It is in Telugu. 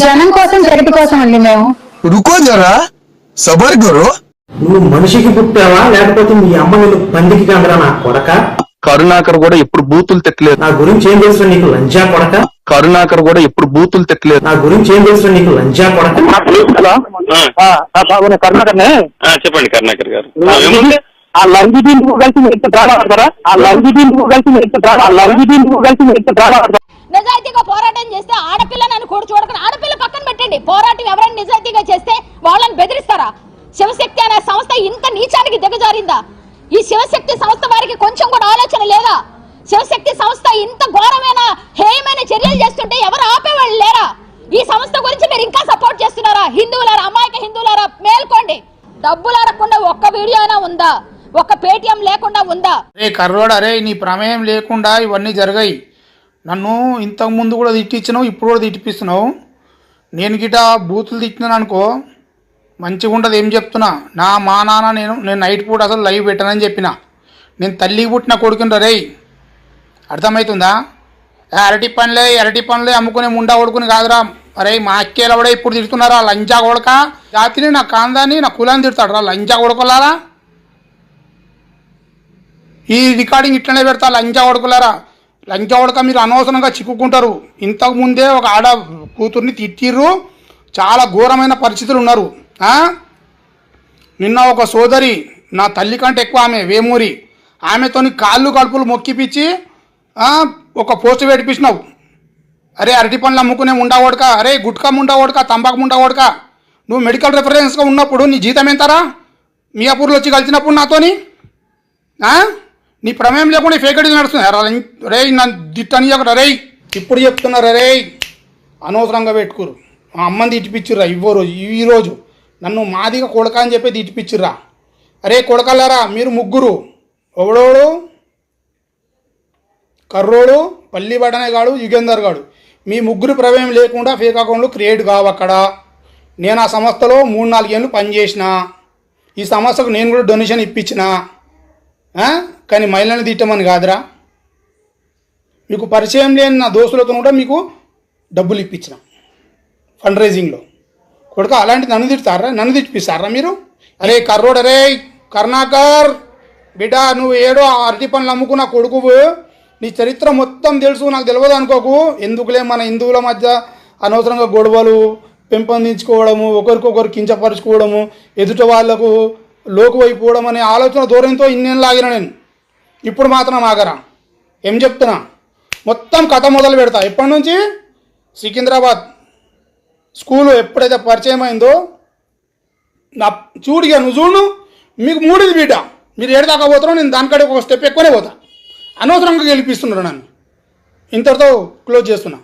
జనం కోసం జగతి కోసం అండి మేము. రుకో జరా సబర్ గురు. నువ్వు మనిషికి పుట్టావా లేకపోతే మీ అమ్మ నేను పందికి కందరా నా కొడక? కరుణాకర్ కూడా ఎప్పుడు బూతులు తిట్టలేదు. నా గురించి ఏం తెలుసు నీకు లంచా కొడక? కరుణాకర్ కూడా ఎప్పుడు బూతులు తిట్టలేదు. నా గురించి ఏం తెలుసు నీకు లంచా కొడక? హలో కరుణాకర్నే. చెప్పండి కరుణాకర్ గారు. ఆ లంగి టీంకు కలిసి మీరు ఎంత డ్రామా ఆడతారా ఆ లంగి టీంకు కలిసి మీరు ఎంత డ్రామా ఆ లంగి టీంకు కలిసి మీరు ఎంత డ్రామా ఆడతారా నిజాయితీగా పోరాటం చేస్తే ఆడపిల్లని కూడా చూడకుండా ఆడపిల్ల నీచానికి ఈ శివశక్తి సంస్థ వారికి కొంచెం కూడా ఆలోచన లేదా? శివశక్తి సంస్థ ఇంత ఘోరమైన హేయమైన చర్యలు చేస్తుంటే ఎవరు ఆపేవాళ్ళు లేరా? ఈ సంస్థ గురించి మీరు ఇంకా సపోర్ట్ చేస్తున్నారా? హిందువులారా అమాయక హిందువులారా మేల్కోండి. డబ్బులు అడగకుండా ఒక్క వీడియో అయినా ఉందా? ఒక్క పేటిఎం లేకుండా ఉందా? రే కర్రోడు అరే నీ ప్రమేయం లేకుండా ఇవన్నీ జరిగాయి. నన్ను ఇంతకు ముందు కూడా తిట్టించినావు ఇప్పుడు కూడా తిట్టిపిస్తున్నావు. నేను గిట బూతులు తిట్టినాను అనుకో మంచిగా ఉంటుంది ఏం చెప్తున్నా? నా మా నాన్న నేను నేను నైట్ పూట అసలు లైవ్ పెట్టనని చెప్పిన. నేను తల్లికి పుట్టిన కొడుకుని రేయ్. అర్థమవుతుందా అరటి పనులే అరటి పనులే అమ్ముకునే ముండా కొడుకుని కాదురా. అరే మా అక్కేల కూడా ఇప్పుడు తిడుతున్నారా? లంజా కొడక? జాతిని నా కాందాన్ని నా కులాన్ని తిడతాడు రా. లంజా కొడుకులారా? ఈ రికార్డింగ్ ఇట్లనే పెడతా లంచా కొడుకులారా? లంచా కొడక మీరు అనవసరంగా చిక్కుకుంటారు. ఇంతకు ముందే ఒక ఆడ కూతుర్ని తిట్టిర్రు. చాలా ఘోరమైన పరిస్థితులు ఉన్నారు. నిన్న ఒక సోదరి నా తల్లి కంటే ఎక్కువ ఆమె వేమూరి. ఆమెతోని కాళ్ళు కడుపులు మొక్కిపిచ్చి ఒక పోస్ట్ పెట్టిపించినావు అరే అరటి పండ్లు అమ్ముకునే ముండా ఓడక అరే గుట్కా ముండా ఓడక తంబాకు ముండా ఓడక. నువ్వు మెడికల్ రెఫరెన్స్గా ఉన్నప్పుడు నీ జీతం ఎంతరా? మియాపూర్లో వచ్చి కలిసినప్పుడు నాతోని? నీ ప్రమేయం లేకుండా ఫేకడి నడుస్తుంది రే నన్ను దిట్టని అక్కడ రే ఇప్పుడు చెప్తున్నారు రే అనవసరంగా పెట్టుకురు. మా అమ్మని తిట్టిపించురా ఇవ్వరు రోజు. నన్ను మాదిగా కొడక అని చెప్పి తిట్టిపిచ్చిర్రా. అరే కొడకల్లారా మీరు ముగ్గురు. ఎవడోడు? కర్రోడు పల్లిబడనే గాడు యుగేందర్ గాడు. మీ ముగ్గురు ప్రమేయం లేకుండా ఫేక్ అకౌంట్లు క్రియేట్ కావు అక్కడ. నేను ఆ సంస్థలో మూడు నాలుగేళ్ళు పనిచేసిన ఈ సంస్థకు నేను కూడా డొనేషన్ ఇప్పించిన. కానీ మహిళని తిట్టమని కాదురా. మీకు పరిచయం లేని నా దోస్తులతో కూడా మీకు డబ్బులు ఇప్పించిన. ఫండ్ రైజింగ్లో కొడుక అలాంటి నన్ను తిడతారా? నన్ను తిప్పిస్తారా మీరు? అరే కర్రోడు అరే కర్ణాకర్ బిడ్డ నువ్వు ఏడో ఆ అరటి పనులు అమ్ముకున్న కొడుకు నీ చరిత్ర మొత్తం తెలుసు నాకు తెలియదు అనుకోకు. ఎందుకులే మన హిందువుల మధ్య అనవసరంగా గొడవలు పెంపొందించుకోవడము ఒకరికొకరు కించపరుచుకోవడము ఎదుట వాళ్ళకు లోకు అయిపోవడం అనే ఆలోచన దూరంతో ఇన్నేళ్ళు ఆగిన నేను. ఇప్పుడు మాత్రం ఆగరా. ఏం చెప్తున్నా? మొత్తం కథ మొదలు పెడతా. ఎప్పటి నుంచి? సికింద్రాబాద్. స్కూలు ఎప్పుడైతే పరిచయం అయిందో నా చూడిగా నువ్వు చూడు మీకు మూడిది బిడ్డ. మీరు ఏడు దాకా పోతారో నేను దానికడే ఒక స్టెప్ ఎక్కువనే పోతా. అనవసరంగా గెలిపిస్తున్నారు నన్ను. ఇంతటితో క్లోజ్ చేస్తున్నా.